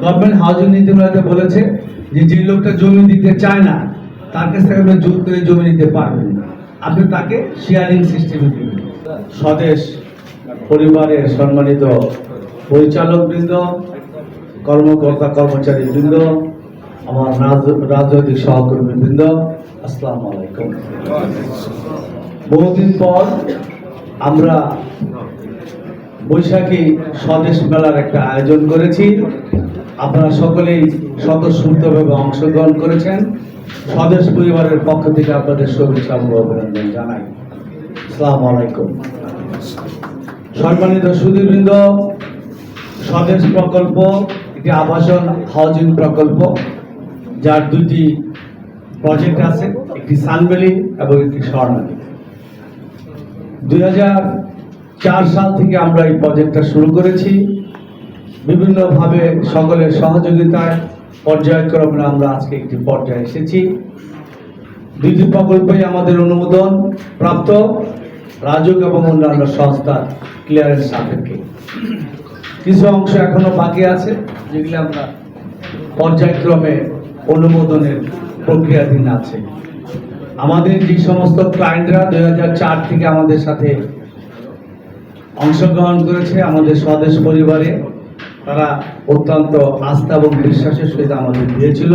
Government housing নীতিমালাতে বলেছে যে যে লোকটা জমি দিতে চায় না, তার কাছ থেকে আপনি করে জমি নিতে পারবেন না। আপনি তাকে শেয়ারিং সিস্টেমে দিবেন স্বদেশ, পরিবারের সম্মানিত পরিচালক বৃন্দ কর্মকর্তা কর্মচারী বৃন্দ আমার রাজ- রাজনৈতিক সহকর্মী বৃন্দ আসসালামু আলাইকুম। বহুদিন পর আমরা বৈশাখী স্বদেশ মেলার একটা আয়োজন করেছি। আপনারা সকলেই স্বতঃস্ফূর্তভাবে অংশগ্রহণ করেছেন। স্বদেশ পরিবারের পক্ষ থেকে আপনাদের শুভেচ্ছা অভিনন্দন জানাই। আসসালামু আলাইকুম। সম্মানিত সুদীবৃন্দ স্বদেশ প্রকল্প একটি আবাসন হাউজিং প্রকল্প, যার দুইটি প্রজেক্ট আছে, একটি সানবেলি এবং একটি স্বর্ণালী দুই সাল থেকে আমরা এই প্রজেক্টটা শুরু করেছি। বিভিন্নভাবে সকলের সহযোগিতায় পর্যায়ক্রমে আমরা আজকে একটি পর্যায়ে এসেছি। দুইটি প্রকল্পই আমাদের অনুমোদন প্রাপ্ত, রাজক এবং অন্যান্য সংস্থার ক্লিয়ারেন্স সাপেক্ষে। কিছু অংশ এখনও বাকি আছে, যেগুলি আমরা পর্যায়ক্রমে অনুমোদনের প্রক্রিয়াধীন আছে। আমাদের যে সমস্ত ক্লায়েন্টরা দু হাজার চার থেকে আমাদের সাথে অংশগ্রহণ করেছে আমাদের স্বদেশ পরিবারে তারা অত্যন্ত আস্থা এবং বিশ্বাসের সহিত আমাদের দিয়েছিল।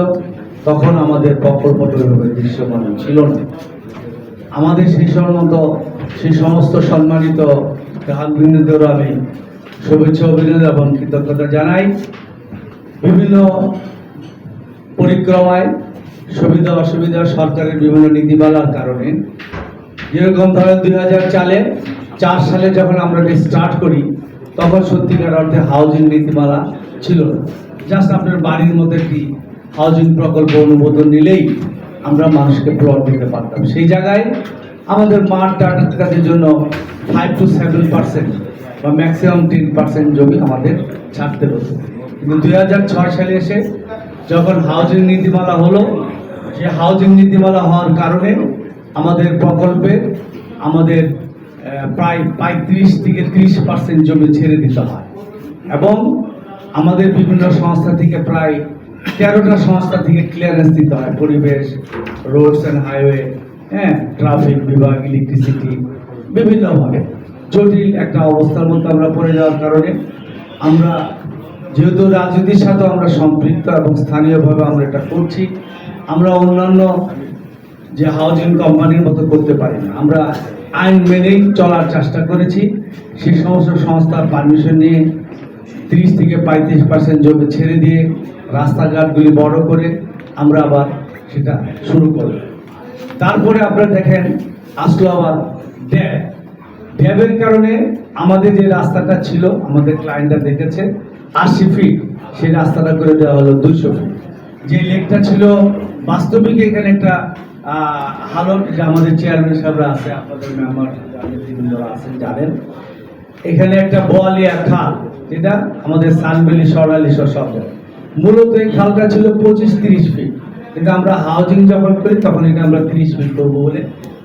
তখন আমাদের প্রকল্পটা দৃশ্যমান ছিল না। আমাদের সেই সমস্ত সেই সমস্ত সম্মানিত গ্রাহকবৃন্দদেরও আমি শুভেচ্ছা অভিনন্দন এবং কৃতজ্ঞতা জানাই। বিভিন্ন পরিক্রমায় সুবিধা অসুবিধা সরকারের বিভিন্ন নীতিমালার কারণে, যেরকম ধরেন দুই হাজার চালে, চার সালে যখন আমরা স্টার্ট করি তখন সত্যিকার অর্থে হাউজিং নীতিমালা ছিল জাস্ট আপনার বাড়ির মধ্যে একটি হাউজিং প্রকল্প অনুমোদন নিলেই আমরা মানুষকে প্লট দিতে পারতাম। সেই জায়গায় আমাদের মাঠ কাজের জন্য ফাইভ টু সেভেন পার্সেন্ট বা ম্যাক্সিমাম টেন পার্সেন্ট জমি আমাদের ছাড়তে হতো। কিন্তু দুই হাজার ছয় সালে এসে যখন হাউজিং নীতিমালা হলো সেই হাউজিং নীতিমালা হওয়ার কারণে আমাদের প্রকল্পে আমাদের প্রায় পঁয়ত্রিশ থেকে ত্রিশ পার্সেন্ট জমি ছেড়ে দিতে হয়। এবং আমাদের বিভিন্ন সংস্থা থেকে প্রায় তেরোটা সংস্থা থেকে ক্লিয়ারেন্স দিতে হয়। পরিবেশ রোডস অ্যান্ড হাইওয়ে হ্যাঁ ট্রাফিক বিভাগ ইলেকট্রিসিটি বিভিন্নভাবে জটিল একটা অবস্থার মধ্যে আমরা পড়ে যাওয়ার কারণে আমরা যেহেতু রাজনীতির সাথে আমরা সম্পৃক্ত এবং স্থানীয়ভাবে আমরা এটা করছি, আমরা অন্যান্য যে হাউজিং কোম্পানির মতো করতে পারি না। আমরা আইন মেনেই চলার চেষ্টা করেছি। সে সমস্ত সংস্থার পারমিশন নিয়ে তিরিশ থেকে পঁয়ত্রিশ পার্সেন্ট জমি ছেড়ে দিয়ে রাস্তাঘাটগুলি বড় করে আমরা আবার সেটা শুরু করলাম। তারপরে আপনারা দেখেন আসলো আবার ড্যাব ড্যাবের কারণে আমাদের যে রাস্তাটা ছিল, আমাদের ক্লায়েন্টরা দেখেছে, আশি ফিট সেই রাস্তাটা করে দেওয়া হলো দুশো ফিট যে লেকটা ছিল, বাস্তবিক এখানে একটা হালত আমাদের চেয়ারম্যান সাহেবরা আছে, আপনাদের মেম্বার আছেন, জানেন। এখানে একটা বোয়ালিয়া খাল, যেটা আমাদের সানবেলি সরালি সব মূলত এই খালটা ছিল পঁচিশ তিরিশ ফিট কিন্তু আমরা হাউজিং যখন করি, তখন এটা আমরা তিরিশ ফিট করব বলে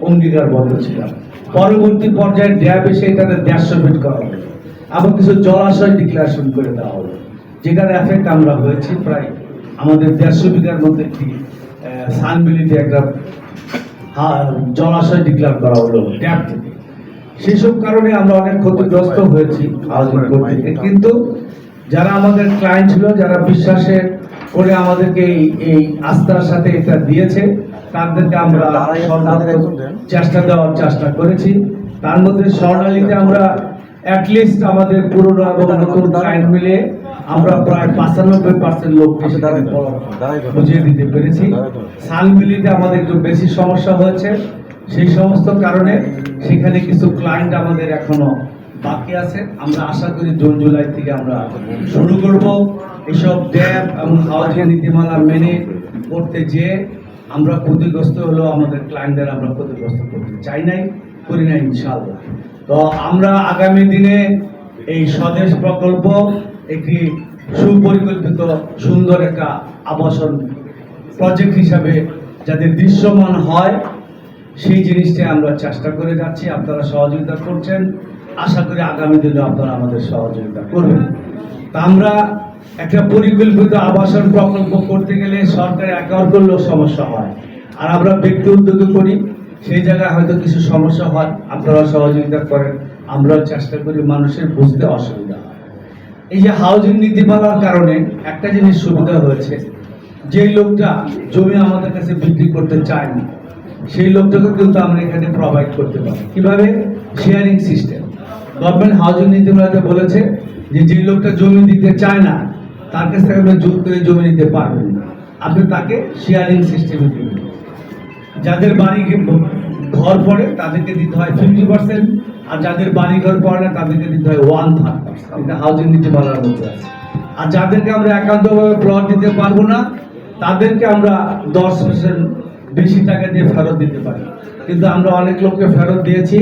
অঙ্গীকারবদ্ধ ছিলাম। পরবর্তী পর্যায়ে ড্যাব এসে এটাতে দেড়শো ফিট করা হলো। আবার কিছু জলাশয় ডিক্লারেশন করে দেওয়া হলো। যেটার এফেক্ট আমরা হয়েছি প্রায় আমাদের দেড়শো বিঘার মধ্যে একটি সানবিলিতে একটা জলাশয় ডিক্লেয়ার করা হলো ড্যাব থেকে। সেসব কারণে আমরা অনেক ক্ষতিগ্রস্ত হয়েছি হাউজিং করতে গিয়ে। কিন্তু যারা আমাদের ক্লায়েন্ট ছিল যারা বিশ্বাসে করে আমাদেরকে এই এই আস্থার সাথে এটা দিয়েছে তাদেরকে আমরা চেষ্টা দেওয়ার চেষ্টা করেছি। তার মধ্যে স্বর্ণালীতে আমরা অ্যাটলিস্ট আমাদের পুরনো এবং নতুন ক্লায়েন্ট মিলে আমরা প্রায় পাঁচানব্বই পার্সেন্ট লোককে সেখানে বুঝিয়ে দিতে পেরেছি। সালমিলিতে আমাদের একটু বেশি সমস্যা হয়েছে। সেই সমস্ত কারণে সেখানে কিছু ক্লায়েন্ট আমাদের এখনও বাকি আছে। আমরা আশা করি জুন জুলাই থেকে আমরা শুরু করব। এসব ড্যাম এবং হাউজিং নীতিমালা মেনে করতে যেয়ে আমরা ক্ষতিগ্রস্ত হলেও আমাদের ক্লায়েন্টদের আমরা ক্ষতিগ্রস্ত করতে চাই নাই করি নাই ইনশাআল্লাহ। তো আমরা আগামী দিনে এই স্বদেশ প্রকল্প একটি সুপরিকল্পিত, সুন্দর একটা আবাসন প্রজেক্ট হিসাবে যাতে দৃশ্যমান হয়, সেই জিনিসটা আমরা চেষ্টা করে যাচ্ছি। আপনারা সহযোগিতা করছেন। আশা করি আগামী দিনে আপনারা আমাদের সহযোগিতা করবেন। তা আমরা একটা পরিকল্পিত আবাসন প্রকল্প করতে গেলে সরকারি অ্যাকাউন্ট করলেও সমস্যা হয়। আর আমরা ব্যক্তি উদ্যোগে করি, সেই জায়গায় হয়তো কিছু সমস্যা হয় আপনারা সহযোগিতা করেন। আমরাও চেষ্টা করি মানুষের বুঝতে অসুবিধা এই যে হাউজিং নীতি নীতিমালার কারণে একটা জিনিস সুবিধা হয়েছে যে লোকটা জমি আমাদের কাছে বিক্রি করতে চায় না সেই লোকটাকে কিন্তু আমরা এখানে প্রোভাইড করতে পারি। কীভাবে? শেয়ারিং সিস্টেম গভর্নমেন্ট হাউজিং নীতিমালাতে বলেছে যে যে লোকটা জমি দিতে চায় না, তার কাছ থেকে আপনি জোর করে জমি নিতে পারবেন আপনি তাকে শেয়ারিং সিস্টেমে দিবেন। যাদের বাড়ি ঘর পড়ে, তাদেরকে দিতে হয় ফিফটি পার্সেন্ট আর যাদের বাড়ি ঘর পড়ে না, তাদেরকে দিতে হয় ওয়ান থার্ড এটা হাউজিং নীতিমালার মধ্যে আছে। আর যাদেরকে আমরা একান্তভাবে প্লট দিতে পারব না, তাদেরকে আমরা দশ পার্সেন্ট বেশি টাকা দিয়ে ফেরত দিতে পারি। কিন্তু আমরা অনেক লোককে ফেরত দিয়েছি,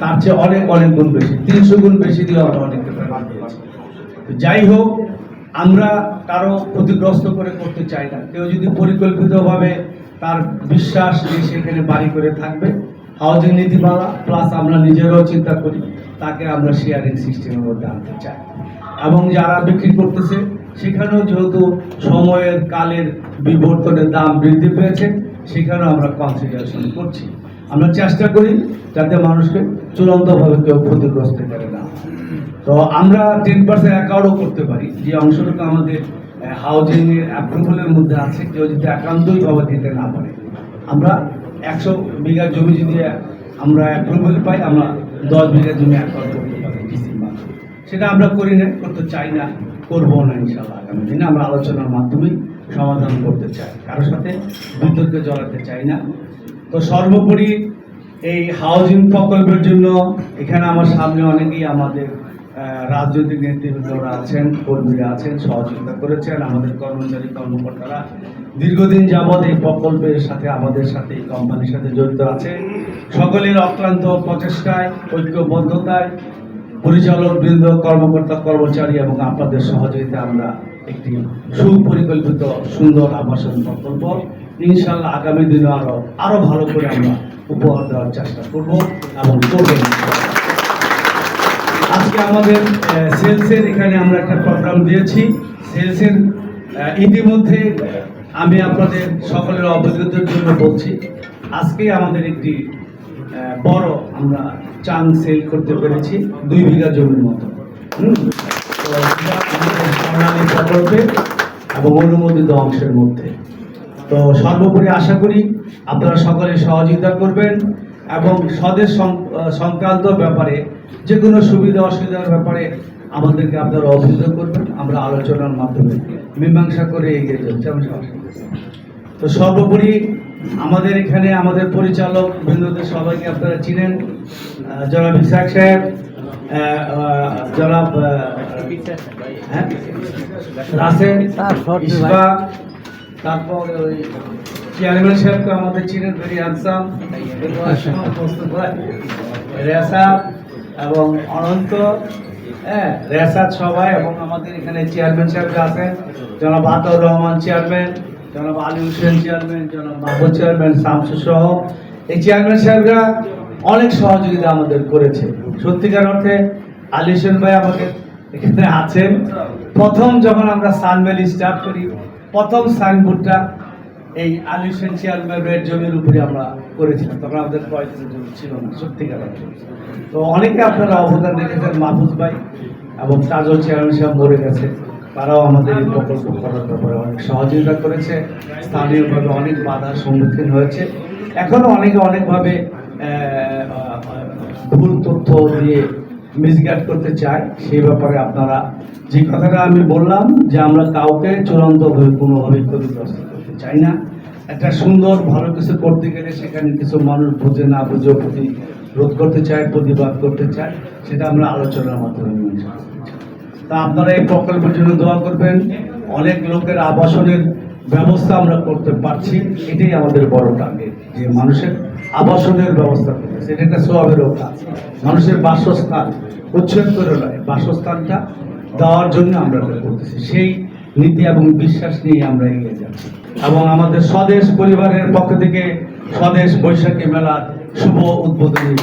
তার চেয়ে অনেক অনেক গুণ বেশি। তিনশো গুণ বেশি দিয়ে আমরা অনেককে ফেরত দিয়েছি। যাই হোক আমরা কারও ক্ষতিগ্রস্ত করে করতে চাই না। কেউ যদি পরিকল্পিতভাবে তার বিশ্বাস যে সেখানে বাড়ি করে থাকবে হাউজিং নীতিমালা প্লাস আমরা নিজেরাও চিন্তা করি, তাকে আমরা শেয়ারিং সিস্টেমের মধ্যে আনতে চাই। এবং যারা বিক্রি করতেছে, সেখানেও যেহেতু সময়ের কালের বিবর্তনের দাম বৃদ্ধি পেয়েছে, সেখানেও আমরা কনসিডারেশন করছি। আমরা চেষ্টা করি যাতে মানুষকে চূড়ান্তভাবে কেউ ক্ষতিগ্রস্ত করে না। তো আমরা টেন পার্সেন্ট অ্যাকাউন্টও করতে পারি। যে অংশটুকু আমাদের হাউজিং এর অ্যাপ্রুভালের মধ্যে আছে, কেউ যদি একান্তই ভাবে দিতে না পারে। আমরা একশো বিঘা জমি যদি আমরা অ্যাপ্রুভাল পাই, আমরা দশ বিঘা জমি অ্যাকাউন্ট করতে পারি মাধ্যমে। সেটা আমরা করি না করতে চাই না, করব না ইনশাল্লাহ আগামী দিনে। আমরা আলোচনার মাধ্যমেই সমাধান করতে চাই। কারোর সাথে বিদ্যুৎকে জড়াতে চাই না। তো সর্বোপরি এই হাউজিং প্রকল্পের জন্য এখানে আমার সামনে অনেকেই আমাদের রাজনৈতিক নেতৃবৃন্দরা আছেন, কর্মীরা আছেন, সহযোগিতা করেছেন, আমাদের কর্মচারী, কর্মকর্তারা দীর্ঘদিন যাবৎ এই প্রকল্পের সাথে, আমাদের সাথে এই কোম্পানির সাথে জড়িত আছে। সকলের অক্লান্ত প্রচেষ্টায়, ঐক্যবদ্ধতায় পরিচালক বৃন্দ কর্মকর্তা, কর্মচারী এবং আপনাদের সহযোগিতা আমরা একটি সুপরিকল্পিত, সুন্দর আবাসন প্রকল্প ইনশাল্লাহ আগামী দিনে আরও আরও ভালো করে আমরা উপহার দেওয়ার চেষ্টা করব এবং করবেন। আজকে আমাদের সেলসের এখানে আমরা একটা প্রোগ্রাম দিয়েছি। সেলসের ইতিমধ্যে আমি আপনাদের সকলের অবগতির জন্য বলছি, আজকে আমাদের একটি বড় আমরা চান সেল করতে পেরেছি, দুই বিঘা জমির মতো। প্রকল্পে এবং অনুমোদিত অংশের মধ্যে। তো সর্বোপরি আশা করি আপনারা সকলে সহযোগিতা করবেন এবং স্বদেশ সংক্রান্ত ব্যাপারে যে কোনো সুবিধা অসুবিধার ব্যাপারে আমাদেরকে আপনারা অভিযোগ করবেন আমরা আলোচনার মাধ্যমে মীমাংসা করে এগিয়ে যাচ্ছি আমি তো সর্বোপরি আমাদের এখানে আমাদের পরিচালক বৃন্দদের সবাইকে আপনারা চিনেন জনাব ইসাক সাহেব জনাব হ্যাঁ? রাসেল তারপর ওই চেয়ারম্যান সাহেবকে আমাদের চিনেন ভেরি হ্যান্ডসাম রেসা এবং অনন্ত হ্যাঁ রেসাদ সবাই এবং আমাদের এখানে চেয়ারম্যান সাহেব আছেন, জনাব আতাউর রহমান চেয়ারম্যান, জনাব আলী হোসেন চেয়ারম্যান, জনাব মাহবুব চেয়ারম্যান শামসু সহ। এই চেয়ারম্যান সাহেবরা অনেক সহযোগিতা আমাদের করেছে। সত্যিকার অর্থে আলী হোসেন ভাই আমাদের এখানে আছেন। প্রথম যখন আমরা সানভ্যালি স্টার্ট করি, প্রথম সাইনবোর্ডটা এই আলী চেয়ারম্যানের জমির উপরে আমরা করেছিলাম। তখন আমাদের পয়সা জমি ছিল না সত্যিকার। তো অনেকে আপনারা অবদান রেখেছেন, মাহফুজ ভাই এবং তাজল চেয়ারম্যান সাহেব মরে গেছে। তারাও আমাদের এই প্রকল্প করার ব্যাপারে অনেক সহযোগিতা করেছে। স্থানীয়ভাবে অনেক বাধার সম্মুখীন হয়েছে। এখনও অনেকে অনেকভাবে ভুল তথ্য দিয়ে মিসগাইড করতে চায়। সেই ব্যাপারে আপনারা যে কথাটা আমি বললাম, যে আমরা কাউকে চূড়ান্তভাবে কোনোভাবে ক্ষতিগ্রস্ত চাই না। একটা সুন্দর ভালো কিছু করতে গেলে সেখানে কিছু মানুষ বুঝে না বুঝে প্রতি রোধ করতে চায়, প্রতিবাদ করতে চায়, সেটা আমরা আলোচনার মাধ্যমে করতে তা আপনারা এই প্রকল্পের জন্য দোয়া করবেন। অনেক লোকের আবাসনের ব্যবস্থা আমরা করতে পারছি। এটাই আমাদের বড় টার্গেট যে মানুষের আবাসনের ব্যবস্থা করতেছে সেটা একটা সোয়াবেরও কাজ মানুষের বাসস্থান, উচ্ছেদ করে নয়, বাসস্থানটা দেওয়ার জন্য আমরা করতেছি। সেই নীতি এবং বিশ্বাস নিয়ে আমরা এগিয়ে যাব এবং আমাদের স্বদেশ পরিবারের পক্ষ থেকে স্বদেশ বৈশাখী মেলার শুভ উদ্বোধনী